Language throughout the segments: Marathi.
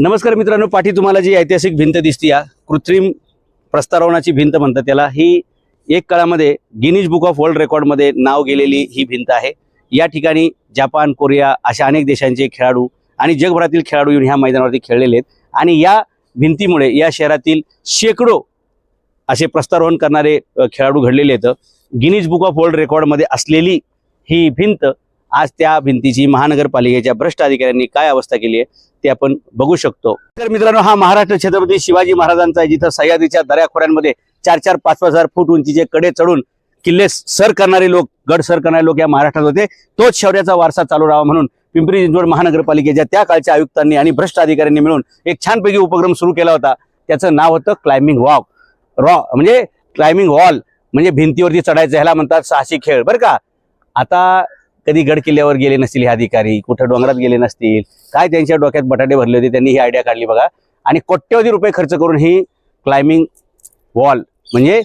नमस्कार मित्रांनो पाठी तुम्हाला जी ऐतिहासिक भिंत दिसते या कृत्रिम प्रस्तावनाची भिंत म्हणतात त्याला. ही एक काळामध्ये गिनीज बुक ऑफ वर्ल्ड रेकॉर्डमध्ये नाव गेलेली ही भिंत आहे. या ठिकाणी जपान कोरिया अशा अनेक देशांचे खेळाडू आणि जगभरातील खेळाडू येऊन ह्या मैदानावरती खेळलेले आहेत. आणि या भिंतीमुळे या शहरातील शेकडो असे प्रस्तारोहण करणारे खेळाडू घडलेले आहेत. गिनीज बुक ऑफ वर्ल्ड रेकॉर्डमध्ये असलेली ही भिंत आज त्या भिंतीची महानगरपालिकेच्या भ्रष्ट अधिकाऱ्यांनी काय अवस्था केली आहे ते आपण बघू शकतो. तर मित्रांनो हा महाराष्ट्र छत्रपती शिवाजी महाराजांचा आहे जिथं सह्याद्रीच्या दऱ्याखोऱ्यांमध्ये चार चार पाच पाच हजार फूट उंचीचे कडे चढून किल्ले सर करणारे लोक गड सर करणारे लोक या महाराष्ट्रात होते. तोच शौर्याचा वारसा चालू राहावा म्हणून पिंपरी चिंचवड महानगरपालिकेच्या त्या काळच्या आयुक्तांनी आणि भ्रष्ट अधिकाऱ्यांनी मिळून एक छानपैकी उपक्रम सुरू केला होता. त्याचं नाव होतं क्लाइम्बिंग वॉक रॉ म्हणजे क्लाइम्बिंग वॉल म्हणजे भिंतीवरती चढायचं ह्याला म्हणतात साहसी खेळ. बरं का? आता कधी गड किल्ल्यावर गेले नसतील हे अधिकारी कुठं डोंगरात गेले नसतील काय त्यांच्या डोक्यात बटाटे भरले होते त्यांनी ही आयडिया काढली बघा. आणि कोट्यवधी रुपये खर्च करून ही क्लाइम्बिंग वॉल म्हणजे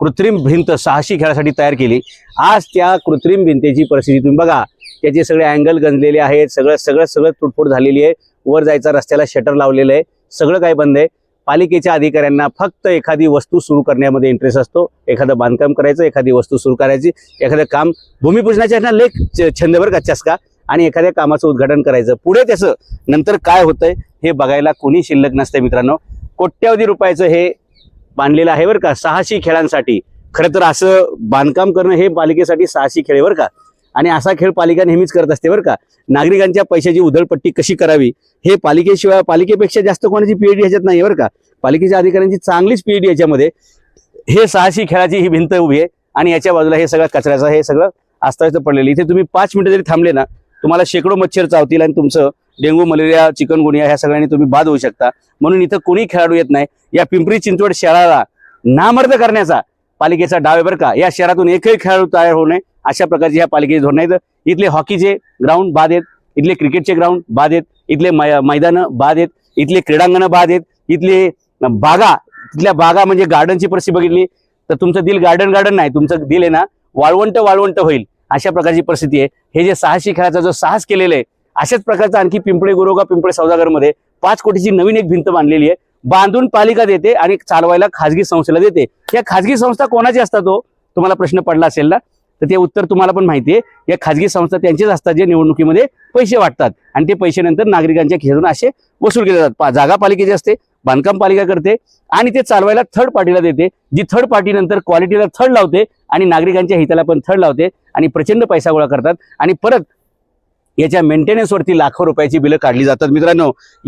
कृत्रिम भिंत साहसी खेळासाठी तयार केली. आज त्या कृत्रिम भिंतेची परिस्थिती तुम्ही बघा. त्याचे सगळे अँगल गंजलेले आहेत सगळं सगळं सगळं तुटफूट झालेली आहे. वर जायचा रस्त्याला शटर लावलेलं आहे. सगळं काय बंद आहे? पालिकेच्या अधिकाऱ्यांना फक्त एखादी वस्तू सुरू करण्यामध्ये इंटरेस्ट असतो. एखादं बांधकाम करायचं एखादी वस्तू सुरू करायची एखादं काम भूमिपूजनाच्या ना लेख छंदभर छंद का आणि एखाद्या कामाचं उद्घाटन करायचं. पुढे त्याचं नंतर काय होतंय हे बघायला कोणी शिल्लक नसतंय मित्रांनो. कोट्यवधी रुपयाचं हे बांधलेलं आहे बरं का सहाशे खेळांसाठी. खरं तर असं बांधकाम करणं हे पालिकेसाठी सहाशे खेळ का. आणि असा खेळ पालिका नेहमीच करत असते बरं का. नागरिकांच्या पैशाची उधळपट्टी कशी करावी? हे पालिकेशिवाय पालिकेपेक्षा जास्त कोणाची पीएडी ह्याच्यात नाही बरं का. पालिकेच्या अधिकाऱ्यांची चांगलीच पीएडी याच्यामध्ये हे साहसी खेळाची ही भिंत उभी आहे आणि याच्या बाजूला हे सगळं कचऱ्याचं हे सगळं अस्ताव्यस्त पडलेलं इथे तुम्ही पाच मिनिटं जरी थांबले ना तुम्हाला शेकडो मच्छर चावतील आणि तुमचं डेंग्यू मलेरिया चिकनगुनिया ह्या सगळ्यांनी तुम्ही बाद होऊ शकता. म्हणून इथं कोणी खेळाडू येत नाही. या पिंपरी चिंचवड शहराला नामर्द करण्याचा पालिकेचा डाव आहे बरं का. या शहरातून एकही खेळाडू तयार होऊ नये. अशा प्रकारची ह्या पालिकेची धोरण आहेत. इथले हॉकीचे ग्राउंड बाद आहेत. इथले क्रिकेटचे ग्राउंड बाद आहेत. इथले मै मैदानं बाद आहेत. इथले क्रीडांगणं बाद आहेत. इथले बागा इथल्या बागा म्हणजे गार्डनची परिस्थिती बघितली तर तुमचं दिल गार्डन गार्डन नाही तुमचं दिल आहे ना वाळवंट वाळवंट होईल. अशा प्रकारची परिस्थिती आहे. हे जे साहसी खेळाचा जो साहस केलेलं आहे अशाच प्रकारचं आणखी पिंपळे गुरोगा पिंपळे सौदागरमध्ये पाच कोटीची नवीन एक भिंत बांधलेली आहे. बांधून पालिका देते आणि चालवायला खाजगी संस्थेला देते. या खाजगी संस्था कोणाची असतात तो तुम्हाला प्रश्न पडला असेल ना? तर ते उत्तर तुम्हाला पण माहिती आहे. या खाजगी संस्था त्यांचेच असतात जे निवडणुकीमध्ये पैसे वाटतात. आणि ते पैसे नंतर नागरिकांच्या खेळून असे वसूल केले जातात. जागा पालिकेची असते बांधकाम पालिका करते आणि ते चालवायला थर्ड पार्टीला देते जी थर्ड पार्टी नंतर क्वालिटीला थर्ड लावते आणि नागरिकांच्या हिताला पण थर्ड लावते आणि प्रचंड पैसा गोळा करतात. आणि परत याच्या मेंटेनन्सवरती लाखो रुपयाची बिलं काढली जातात मित्रांनो.